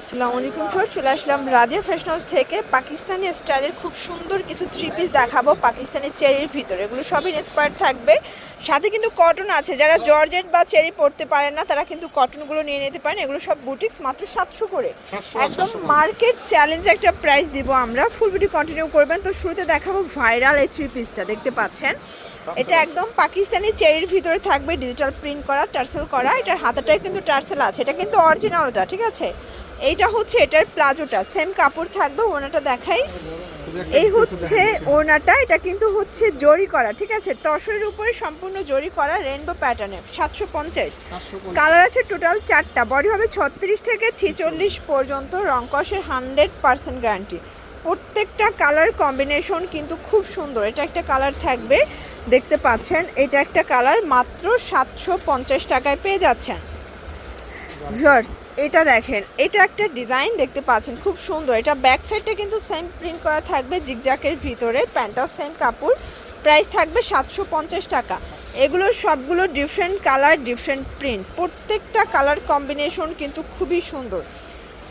আসসালামু আলাইকুম স্যার। চলে আসলাম রাজিয়া ফ্যাশন হাউস থেকে। পাকিস্তানি স্টাইলের খুব সুন্দর কিছু থ্রি পিস দেখাবো পাকিস্তানি চেরির ভিতরে। এগুলো সবই ইন্সপায়ার থাকবে। সাথে কিন্তু কটন আছে। যারা জর্জেট বা চেরি পরতে পারেন না তারা কিন্তু কটনগুলো নিয়ে নিতে পারেন। এগুলো সব বুটিক্স মাত্র সাতশো করে। একদম মার্কেট চ্যালেঞ্জ একটা প্রাইস দিব আমরা। ফুল ভিডিও কন্টিনিউ করবেন। তো শুরুতে দেখাবো ভাইরাল এই থ্রি পিসটা দেখতে পাচ্ছেন? এটা একদম পাকিস্তানি চেরির ভিতরে থাকবে। ডিজিটাল প্রিন্ট করা টার্সেল করা। এটার হাতাটায় কিন্তু টার্সেল আছে। এটা কিন্তু অরিজিনালটা ঠিক আছে? এইটা হচ্ছে এটার প্লাজোটা। সেম কাপড় থাকবে ওনাটা দেখাই। এই হচ্ছে ওনাটা এটা কিন্তু হচ্ছে জরি করা ঠিক আছে? তসরের উপরে সম্পূর্ণ জরি করা রেনবো প্যাটার্নে সাতশো পঞ্চাশ। কালার আছে টোটাল চারটা। বডি হবে ছত্রিশ থেকে ছেচল্লিশ পর্যন্ত রংকসের হান্ড্রেড পার্সেন্ট গ্যারান্টি প্রত্যেকটা কালার কম্বিনেশন কিন্তু খুব সুন্দর। এটা একটা কালার থাকবে দেখতে পাচ্ছেন? এটা একটা কালার মাত্র সাতশো পঞ্চাশ টাকায় পেয়ে যাচ্ছেন। ভিউয়ার্স এটা দেখেন, এটা একটা ডিজাইন দেখতে পাচ্ছেন, খুব সুন্দর। এটা ব্যাক সাইডটা কিন্তু সেম প্রিন্ট করা থাকবে জিগজাকের ভিতরে প্যান্টটাও সেম কাপড়। প্রাইস থাকবে সাতশো পঞ্চাশ টাকা। এগুলো সবগুলো ডিফারেন্ট কালার ডিফারেন্ট প্রিন্ট প্রত্যেকটা কালার কম্বিনেশন কিন্তু খুবই সুন্দর।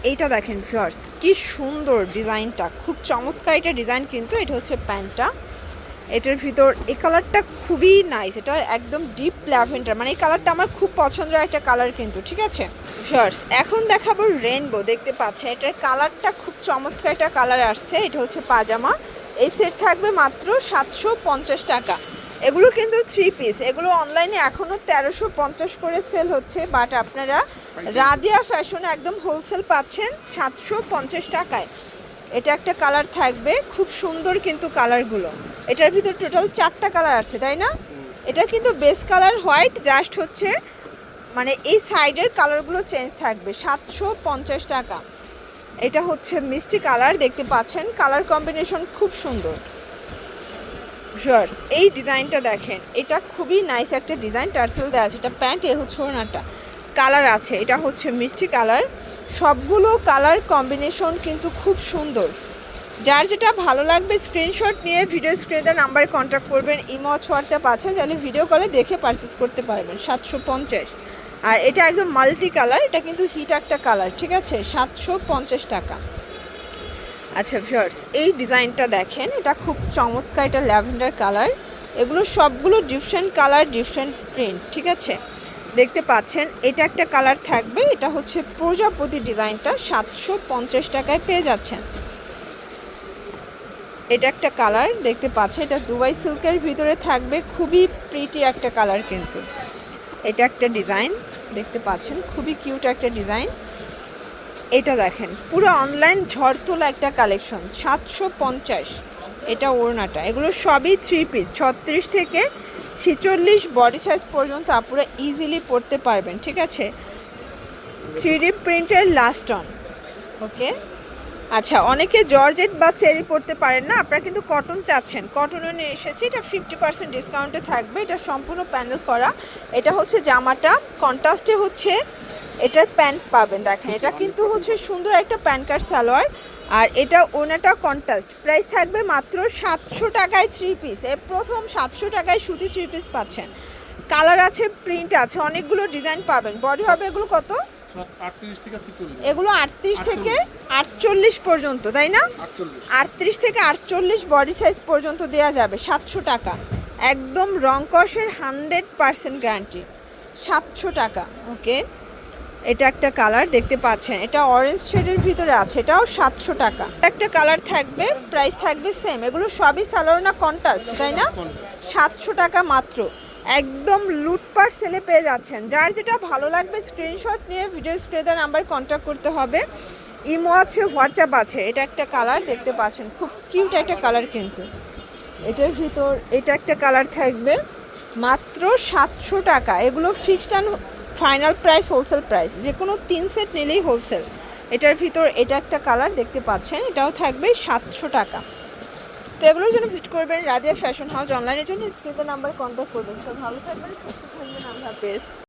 এইটা দেখেন ফ্লার্স কি সুন্দর ডিজাইনটা। খুব চমৎকার এটা ডিজাইন কিন্তু এটা হচ্ছে প্যান্টটা এটার ভিতর এই কালারটা খুবই নাইস এটা একদম ডিপ ল্যাভেন্ডার মানে এই কালারটা আমার খুব পছন্দের একটা কালার কিন্তু ঠিক আছে? শার্টস এখন দেখাবো রেনবো দেখতে পাচ্ছেন এটার কালারটা খুব চমৎকার একটা কালার আসছে এটা হচ্ছে পাজামা এই সেট থাকবে মাত্র সাতশো পঞ্চাশ টাকা। এগুলো কিন্তু থ্রি পিস এগুলো অনলাইনে এখনও তেরোশো পঞ্চাশ করে সেল হচ্ছে বাট আপনারা রাদিয়া ফ্যাশনে একদম হোলসেল পাচ্ছেন সাতশো পঞ্চাশ টাকায়। এটা একটা কালার থাকবে, খুব সুন্দর কিন্তু কালারগুলো। এটার ভিতর টোটাল চারটা কালার আছে, তাই না? এটা কিন্তু বেস কালার হোয়াইট জাস্ট হচ্ছে মানে এই সাইডের কালারগুলো চেঞ্জ থাকবে, সাতশো পঞ্চাশ টাকা। এটা হচ্ছে মিষ্টি কালার, দেখতে পাচ্ছেন কালার কম্বিনেশন খুব সুন্দর। এই ডিজাইনটা দেখেন, এটা খুবই নাইস একটা ডিজাইন, টার্সেল দেওয়া আছে, এটা প্যান্ট এর হচ্ছে ওনাটা কালার আছে, এটা হচ্ছে মিষ্টি কালার। সবগুলো কালার কম্বিনেশন কিন্তু খুব সুন্দর। যার যেটা ভালো লাগবে স্ক্রিনশট নিয়ে ভিডিও স্ক্রিনে নাম্বারে কন্ট্যাক্ট করবেন। ইমো, হোয়াটসঅ্যাপ আছে তাহলে ভিডিও কলে দেখে পারচেস করতে পারবেন, সাতশো পঞ্চাশ। আর এটা একদম মাল্টি কালার এটা কিন্তু হিট একটা কালার ঠিক আছে? সাতশো পঞ্চাশ টাকা। আচ্ছা ভিউয়ার্স এই ডিজাইনটা দেখেন, এটা খুব চমৎকার, এটা ল্যাভেন্ডার কালার এগুলো সবগুলো ডিফারেন্ট কালার ডিফারেন্ট প্রিন্ট ঠিক আছে? দেখতে পাচ্ছেন, এটা একটা কালার থাকবে। এটা হচ্ছে প্রজাপতি ডিজাইনটা, সাতশো পঞ্চাশ টাকায় পেয়ে যাচ্ছেন। এটা একটা কালার, দেখতে পাচ্ছেন, এটা দুবাই সিল্কের ভিতরে থাকবে, খুবই প্রিটি একটা কালার কিন্তু। এটা একটা ডিজাইন, দেখতে পাচ্ছেন, খুবই কিউট একটা ডিজাইন। এটা দেখেন, পুরো অনলাইন ঝড় তোলা একটা কালেকশন সাতশো পঞ্চাশ। এটা ওড়নাটা, এগুলো সবই থ্রি পিস ছত্রিশ থেকে ছিচল্লিশ বডি সাইজ পর্যন্ত আপনারা ইজিলি পরতে পারবেন, ঠিক আছে? থ্রি ডি প্রিন্টের লাস্ট অন ওকে আচ্ছা অনেকে জর্জেট বা চেরি পরতে পারেন না, আপনারা কিন্তু কটন চাচ্ছেন। কটনও নিয়ে এসেছি, এটা ফিফটি পার্সেন্ট ডিসকাউন্টে থাকবে, এটা সম্পূর্ণ প্যানেল করা। এটা হচ্ছে জামাটা কন্ট্রাস্টে হচ্ছে, এটার প্যান্ট পাবেন, দেখেন। এটা কিন্তু হচ্ছে সুন্দর একটা প্যান্ট কার্ড সালোয়ার। আর এটা ওনাটা কন্ট্রাস্ট। প্রাইস থাকবে মাত্র সাতশো টাকায় থ্রি পিস এ প্রথম সাতশো টাকায় সুতি থ্রি পিস পাচ্ছেন। কালার আছে প্রিন্ট আছে অনেকগুলো ডিজাইন পাবেন। বডি হবে এগুলো কত? এগুলো আটত্রিশ থেকে আটচল্লিশ পর্যন্ত তাই না? আটত্রিশ থেকে আটচল্লিশ বডি সাইজ পর্যন্ত দেওয়া যাবে সাতশো টাকা। একদম রংকসের হান্ড্রেড পার্সেন্ট গ্যারান্টি সাতশো টাকা ওকে এটা একটা কালার, দেখতে পাচ্ছেন। এটা অরেঞ্জ শেডের ভিতরে আছে, এটাও সাতশো টাকা। একটা কালার থাকবে প্রাইস থাকবে সেম এগুলো সবই সালোয়ার না কন্ট্রাস্ট তাই না? সাতশো টাকা মাত্র। একদম লুটপাট সেলে পেয়ে যাচ্ছেন। যার যেটা ভালো লাগবে স্ক্রিনশট নিয়ে ভিডিও স্ক্রিনে নাম্বার কন্ট্যাক্ট করতে হবে। ইমো আছে হোয়াটসঅ্যাপ আছে, এটা একটা কালার, দেখতে পাচ্ছেন। খুব কিউট একটা কালার কিন্তু। এটার ভিতর, এটা একটা কালার থাকবে, মাত্র সাতশো টাকা। এগুলো fixed and final price wholesale price যে কোনো তিন সেট নিলেই হোলসেল এটার ভিতর এটা একটা কালার দেখতে পাচ্ছেন, এটাও থাকবে সাতশো টাকা। তো এগুলোর জন্য ভিজিট করবেন রাজিয়া ফ্যাশন হাউস অনলাইনের জন্য স্ক্রিনে নাম্বার কন্ট্যাক্ট করবেন। সব ভালো থাকবেন, সুস্থ থাকবেন, আল্লাহ হাফেজ।